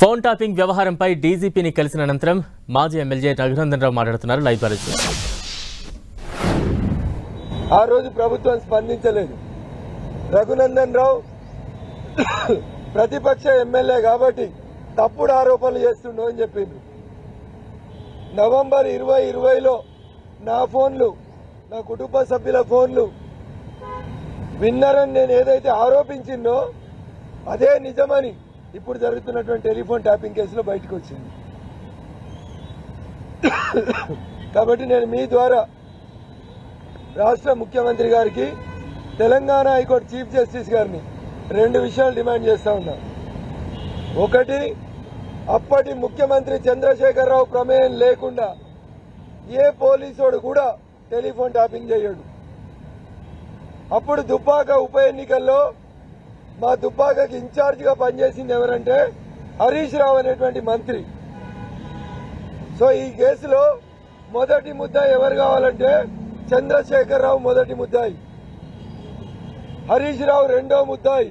Phone topping వ్యవహారంపై డీజీపీని కలిసిన అనంతరం మాజీ ఎమ్మెల్యే రఘునందన్ రావు మాట్లాడుతున్నారు. లైవ్ పరిస్థితి ఆ రోజు ప్రభుత్వం స్పందించలేదు. రఘునందన్ రావు ప్రతిపక్ష ఎమ్మెల్యే కాబట్టి తప్పుడు ఆరోపణలు చేస్తుండో అని చెప్పింది నవంబర్ ఇరవై ఇరవైలో నా ఫోన్లు నా కుటుంబ సభ్యుల ఫోన్లు విన్నరని నేను ఏదైతే ఆరోపించిందో అదే నిజమని ఇప్పుడు జరుగుతున్నటువంటి టెలిఫోన్ ట్యాపింగ్ కేసులో బయటకు వచ్చింది. కాబట్టి నేను మీ ద్వారా రాష్ట్ర ముఖ్యమంత్రి గారికి తెలంగాణ హైకోర్టు చీఫ్ జస్టిస్ గారిని రెండు విషయాలు డిమాండ్ చేస్తా ఉన్నా. ఒకటి అప్పటి ముఖ్యమంత్రి చంద్రశేఖరరావు ప్రమేయం లేకుండా ఏ పోలీసోడు కూడా టెలిఫోన్ ట్యాపింగ్ చేయడు. అప్పుడు దుబ్బాక ఉప ఎన్నికల్లో మా దుబ్బాకకి ఇన్ఛార్జ్గా పనిచేసింది ఎవరంటే హరీష్ రావు అనేటువంటి మంత్రి. సో ఈ కేసులో మొదటి ముద్దాయి ఎవరు కావాలంటే చంద్రశేఖరరావు మొదటి ముద్దాయి. హరీష్ రావు రెండో ముద్దాయి.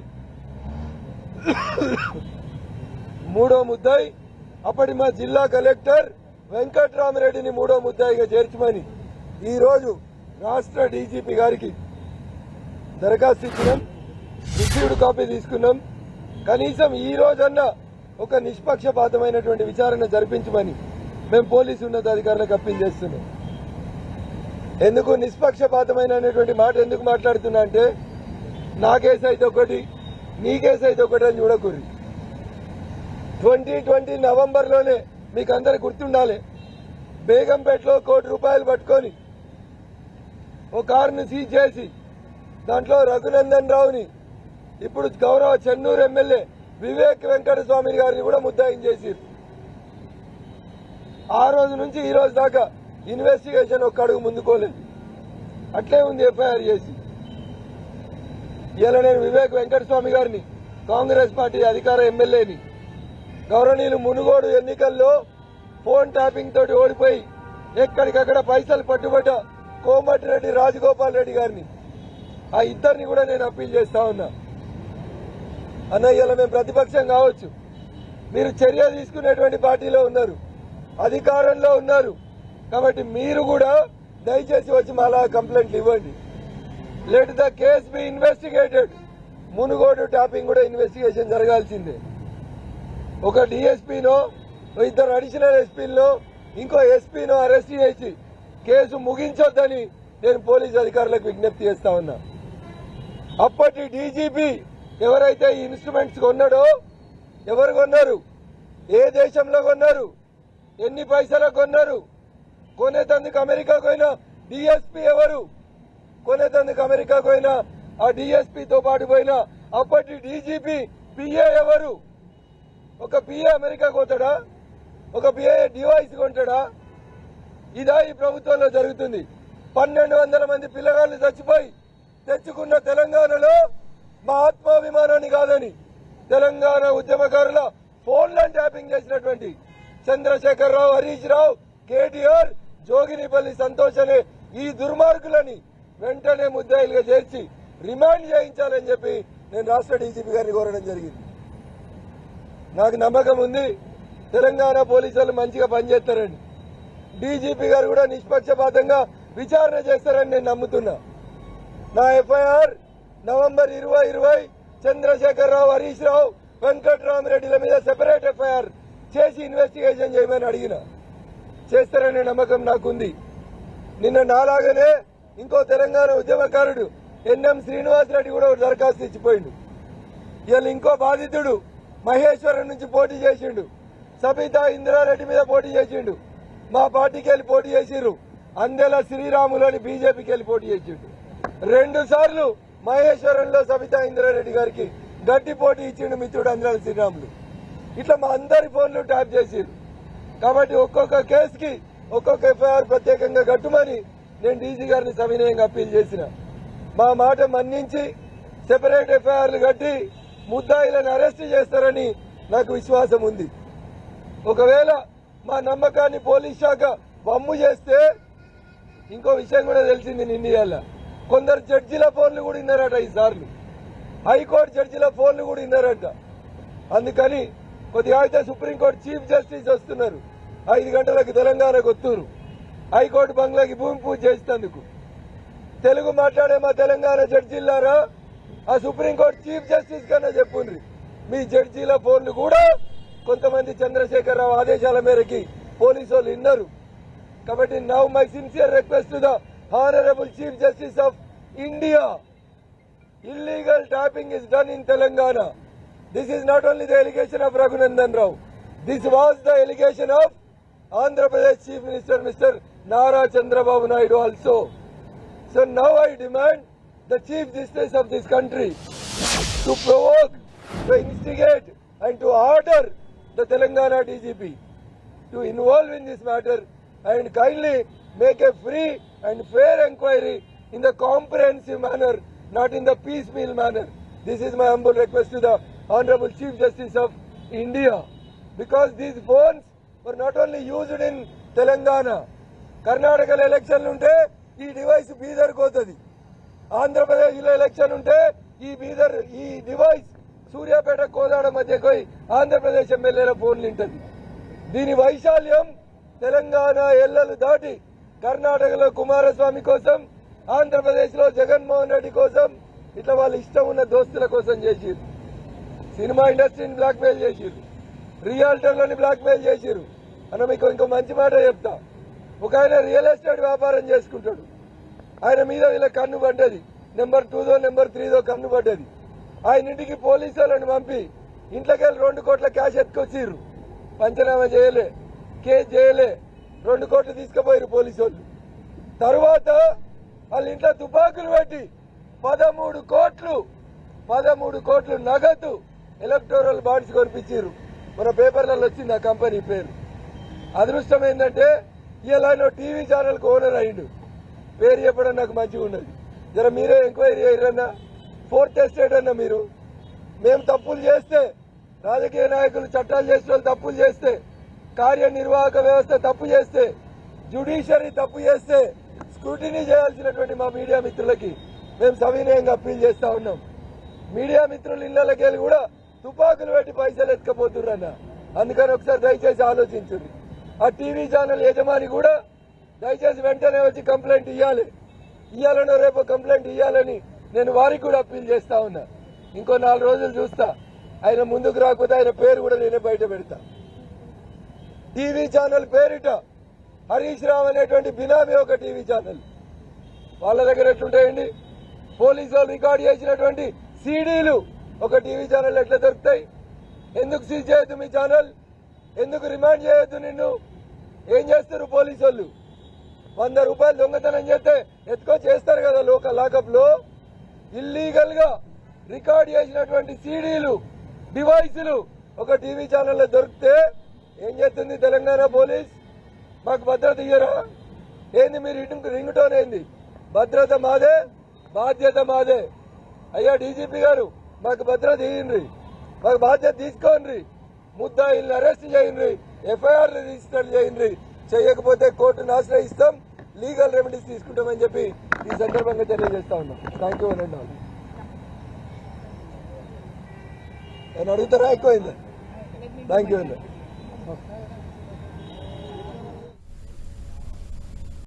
మూడో ముద్దాయి. అప్పటి మా జిల్లా కలెక్టర్ వెంకట్రామరెడ్డిని మూడో ముద్దాయిగా చేర్చమని ఈరోజు రాష్ట్ర డీజీపీ గారికి దరఖాస్తు ఇచ్చినాం. రిసీవ్డ్ కాపీ తీసుకున్నాం. కనీసం ఈ రోజన్నా ఒక నిష్పక్షపాతమైనటువంటి విచారణ జరిపించమని మేము పోలీసు ఉన్నతాధికారులకు అప్పీల్ చేస్తున్నాం. ఎందుకు నిష్పక్షపాతమైనటువంటి మాట ఎందుకు మాట్లాడుతున్నా అంటే నా కేసు అయితే ఒకటి నీ కేసు అయితే ఒకటి అని చూడకూరి ట్వంటీ ట్వంటీ నవంబర్లోనే మీకు అందరు గుర్తుండాలి బేగంపేటలో కోటి రూపాయలు పట్టుకొని ఓ కారును సీజ్ చేసి దాంట్లో రఘునందన్ రావుని ఇప్పుడు గౌరవ చెన్నూరు ఎమ్మెల్యే వివేక్ వెంకట స్వామి గారిని కూడా ముద్దాయిం చేసిరు. ఆ రోజు నుంచి ఈ రోజు దాకా ఇన్వెస్టిగేషన్ ఒక్క అడుగు ముందుకోలేదు. అట్లే ఉంది ఎఫ్ఐఆర్ చేసి. ఇలా నేను వివేక్ వెంకటస్వామి గారిని కాంగ్రెస్ పార్టీ అధికార ఎమ్మెల్యేని గౌరవనీయులు మునుగోడు ఎన్నికల్లో ఫోన్ ట్యాపింగ్ తోటి ఓడిపోయి ఎక్కడికక్కడ పైసలు పట్టుబట్ట కోమటిరెడ్డి రాజగోపాల్ రెడ్డి గారిని ఆ ఇద్దరిని కూడా నేను అప్పీల్ చేస్తా ఉన్నా. అన్న ఇలా మేము ప్రతిపక్షం కావచ్చు. మీరు చర్య తీసుకునేటువంటి పార్టీలో ఉన్నారు. అధికారంలో ఉన్నారు. కాబట్టి మీరు కూడా దయచేసి వచ్చి మళ్ళా కంప్లైంట్లు ఇవ్వండి. Let the case be investigated Munugode tapping కూడా ఇన్వెస్టిగేషన్ జరగాల్సిందే. ఒక డిఎస్పీనో ఇద్దరు అడిషనల్ ఎస్పీలో ఇంకో ఎస్పీనో అరెస్ట్ చేసి కేసు ముగించొద్దని నేను పోలీస్ అధికారులకు విజ్ఞప్తి చేస్తా ఉన్నా. అప్పటి డీజీపీ ఎవరైతే ఈ ఇన్స్ట్రుమెంట్స్ కొన్నాడో ఎవరు కొన్నారు? ఏ దేశంలో కొన్నారు? ఎన్ని పైసలు కొన్నారు? కొనేతందుకు అమెరికా అయినా డిఎస్పీ ఎవరు? కొనేతందుకు అమెరికా అయినా ఆ డిఎస్పీతో పాటు పోయినా అప్పటి డీజీపీ పిఏ ఎవరు? ఒక పిఏ అమెరికా పోతాడా ఒక పిఏ డివైస్ కొంటాడా ఇదా ఈ ప్రభుత్వంలో జరుగుతుంది. పన్నెండు వందల మంది పిల్లగాళ్ళు చచ్చిపోయి తెచ్చుకున్న తెలంగాణలో మా ఆత్మాభిమానాన్ని కాదని తెలంగాణ ఉద్యమకారుల ఫోన్లను ట్యాపింగ్ చేసినటువంటి చంద్రశేఖర్ రావు హరీష్ రావు కేటీఆర్ జోగినిపల్లి సంతోష్ అనే ఈ దుర్మార్గులని వెంటనే ముద్దాయిలుగా చేర్చి రిమాండ్ చేయించాలని చెప్పి నేను రాష్ట్ర డీజీపీ గారిని కోరడం జరిగింది. నాకు నమ్మకం ఉంది తెలంగాణ పోలీసులు మంచిగా పనిచేస్తారని. డీజీపీ గారు కూడా నిష్పక్షపాతంగా విచారణ చేస్తారని నేను నమ్ముతున్నా. నా ఎఫ్ఐఆర్ నవంబర్ ఇరవై ఇరవై చంద్రశేఖర్ రావు హరీష్ రావు వెంకట్రామరెడ్డిల మీద సెపరేట్ ఎఫ్ఐఆర్ చేసి ఇన్వెస్టిగేషన్ చేయమని అడిగిన. చేస్తారనే నమ్మకం నాకుంది. నిన్న నాలాగనే ఇంకో తెలంగాణ ఉద్యమకారుడు ఎన్ఎం శ్రీనివాసరెడ్డి కూడా ఒక దరఖాస్తు ఇచ్చిపోయిండు. ఇవాళ ఇంకో బాధితుడు మహేశ్వరం నుంచి పోటీ చేసిండు. సబితా ఇందిరారెడ్డి మీద పోటీ చేసిండు. మా పార్టీకి వెళ్ళి పోటీ చేసిండ్రు అందెల శ్రీరాములని బీజేపీకి వెళ్ళి పోటీ చేసిండు. రెండు సార్లు మహేశ్వరంలో సబితా ఇంద్రారెడ్డి గారికి గట్టి పోటీ ఇచ్చిండు మిత్రుడు అందెల శ్రీరాములు. ఇట్లా మా అందరి ఫోన్లు ట్యాప్ చేసిర్రు కాబట్టి ఒక్కొక్క కేసుకి ఒక్కొక్క ఎఫ్ఐఆర్ ప్రత్యేకంగా కట్టుమని నేను డీజీ గారిని సవినయంగా అప్పీల్ చేసిన. మా మాట మన్నించి సెపరేట్ ఎఫ్ఐఆర్లు కట్టి ముద్దాయిలను అరెస్ట్ చేస్తారని నాకు విశ్వాసం ఉంది. ఒకవేళ మా నమ్మకాన్ని పోలీస్ శాఖ వమ్ము చేస్తే ఇంకో విషయం కూడా తెలిసింది నిన్న కొందరు జడ్జిల ఫోన్లు కూడా విన్నారట ఈ సార్లు. హైకోర్టు జడ్జిల ఫోన్లు కూడా విన్నారట. అందుకని కొద్దిగా అయితే సుప్రీంకోర్టు చీఫ్ జస్టిస్ వస్తున్నారు. ఐదు గంటలకు తెలంగాణ కొత్తూరు హైకోర్టు బంగ్లాకి భూమి పూజ చేసినందుకు. తెలుగు మాట్లాడే మా తెలంగాణ జడ్జిలారా ఆ సుప్రీంకోర్టు చీఫ్ జస్టిస్ కన్నా చెప్పుండ్రి. మీ జడ్జీల ఫోన్లు కూడా కొంతమంది చంద్రశేఖరరావు ఆదేశాల మేరకి పోలీసు వాళ్ళు విన్నారు. కాబట్టి now my sincere request the the Honorable Chief Justice of India, illegal tapping is done in Telangana. This is not only the allegation of Raghunandan Rao. This was the allegation of Andhra Pradesh Chief Minister Mr. Nara Chandrababu Naidu also. So now I demand the Chief Justice of this country to provoke, to instigate and to order the Telangana DGP to involve in this matter and kindly make a free and fair inquiry in the comprehensive manner, not in the piecemeal manner. This is my humble request to the Honorable Chief Justice of India. Because these phones were not only used in Telangana. కర్ణాటకలో ఎలక్షన్లు ఉంటే ఈ device బీదర్కి పోతుంది ఆంధ్రప్రదేశ్లో election ఉంటే ఈ బీదర్ ఈ device Suryapet Kodad మధ్యకు పోయి ఆంధ్రప్రదేశ్ ఎమ్మెల్యేల ఫోన్లు ఉంటుంది దీని వైశాల్యం తెలంగాణ ఎల్లలు దాటి కర్ణాటకలో కుమారస్వామి కోసం ఆంధ్రప్రదేశ్లో జగన్మోహన్ రెడ్డి కోసం ఇట్లా వాళ్ళ ఇష్టం ఉన్న దోస్తుల కోసం చేసిరు సినిమా ఇండస్ట్రీని బ్లాక్ మెయిల్ చేసిరు రియాల్టర్లని బ్లాక్ మెయిల్ చేసిరు అన్న మీకు ఇంకో మంచి మాట చెప్తా. ఒక ఆయన రియల్ ఎస్టేట్ వ్యాపారం చేసుకుంటాడు. ఆయన మీద వీళ్ళ కన్ను పడ్డది. నెంబర్ టూదో నెంబర్ త్రీదో కన్ను పడ్డది. ఆయన ఇంటికి పోలీసు వాళ్ళని పంపి ఇంట్లోకి వెళ్ళి రెండు కోట్ల క్యాష్ ఎత్తుకొచ్చిర్రు. పంచనామా చేయలే. కేసు చేయలే. రెండు కోట్లు తీసుకుపోయారు పోలీసు వాళ్ళు. తరువాత వాళ్ళ ఇంట్లో తుపాకులు పెట్టి పదమూడు కోట్లు పదమూడు కోట్లు నగదు ఎలక్టోరల్ బాండ్స్ కొనిపించారు మన పేపర్లలో వచ్చింది ఆ కంపెనీ పేరు. అదృష్టం ఏంటంటే ఇలానో టీవీ ఛానల్కి ఓనర్ అయిండు. పేరు చెప్పడం నాకు మంచిగా ఉన్నది జర మీరే ఎంక్వైరీ అయ్యారన్నా ఫోర్త్ ఎస్టేట్ అన్న మీరు. మేము తప్పులు చేస్తే రాజకీయ నాయకులు చట్టాలు చేసిన వాళ్ళు తప్పులు చేస్తే కార్యనిర్వాహక వ్యవస్థ తప్పు చేస్తే జ్యుడిషియరీ తప్పు చేస్తే స్క్రూటినీ చేయాల్సినటువంటి మా మీడియా మిత్రులకి మేము సవినయంగా అప్పీల్ చేస్తా ఉన్నాం. మీడియా మిత్రులు ఇళ్ళకెళ్ళి కూడా తుపాకులు పెట్టి పైసలు ఎత్తుకపోతుర్రన్న. అందుకని ఒకసారి దయచేసి ఆలోచించండి ఆ టీవీ ఛానల్ యజమాని కూడా దయచేసి వెంటనే వచ్చి కంప్లైంట్ ఇవ్వాలి ఇవ్వాలనో రేపు కంప్లైంట్ ఇవ్వాలని నేను వారికి కూడా అప్పీల్ చేస్తా ఉన్నా. ఇంకో నాలుగు రోజులు చూస్తా. ఆయన ముందుకు రాకపోతే ఆయన పేరు కూడా నేనే బయట పెడతా. టీవీ ఛానల్ పేరిట హరీష్ రావు అనేటువంటి బినామీ ఒక టీవీ ఛానల్. వాళ్ళ దగ్గర ఎట్లుంటాయండి? పోలీసు వాళ్ళు రికార్డ్ చేసినటువంటి సీడీలు ఒక టీవీ ఛానల్ ఎట్లా దొరుకుతాయి? ఎందుకు సీజ్ చేయొద్దు మీ ఛానల్? ఎందుకు రిమాండ్ చేయొద్దు నిన్ను? ఏం చేస్తారు పోలీసు వాళ్ళు? వంద రూపాయలు దొంగతనం చేస్తే ఎత్తుకో చేస్తారు కదా లోక లాకప్లో ఇల్లీగల్గా రికార్డ్ చేసినటువంటి సీడీలు డివైసులు ఒక టీవీ ఛానల్లో దొరికితే ఏం చేస్తుంది తెలంగాణ పోలీస్? మాకు భద్రత ఇయ్యరా? ఏంది మీరు రింగ్ రింగ్ టోన్ ఏంది? భద్రత మాదే బాధ్యత మాదే. అయ్యా డీజీపీ గారు మాకు భద్రత ఇయ్యండి. మాకు బాధ్యత తీసుకోండి. ముద్దాయిల్ని అరెస్ట్ చేయండి. ఎఫ్ఐఆర్ రిజిస్టర్ చేయండి. చేయకపోతే కోర్టును ఆశ్రయిస్తాం లీగల్ రెమెడీస్ తీసుకుంటామని చెప్పి ఈ సందర్భంగా తెలియజేస్తా ఉన్నాం. థ్యాంక్ యూ అనండి నేను అడుగుతారా? ఎక్కువైందా? థ్యాంక్ యూ అండి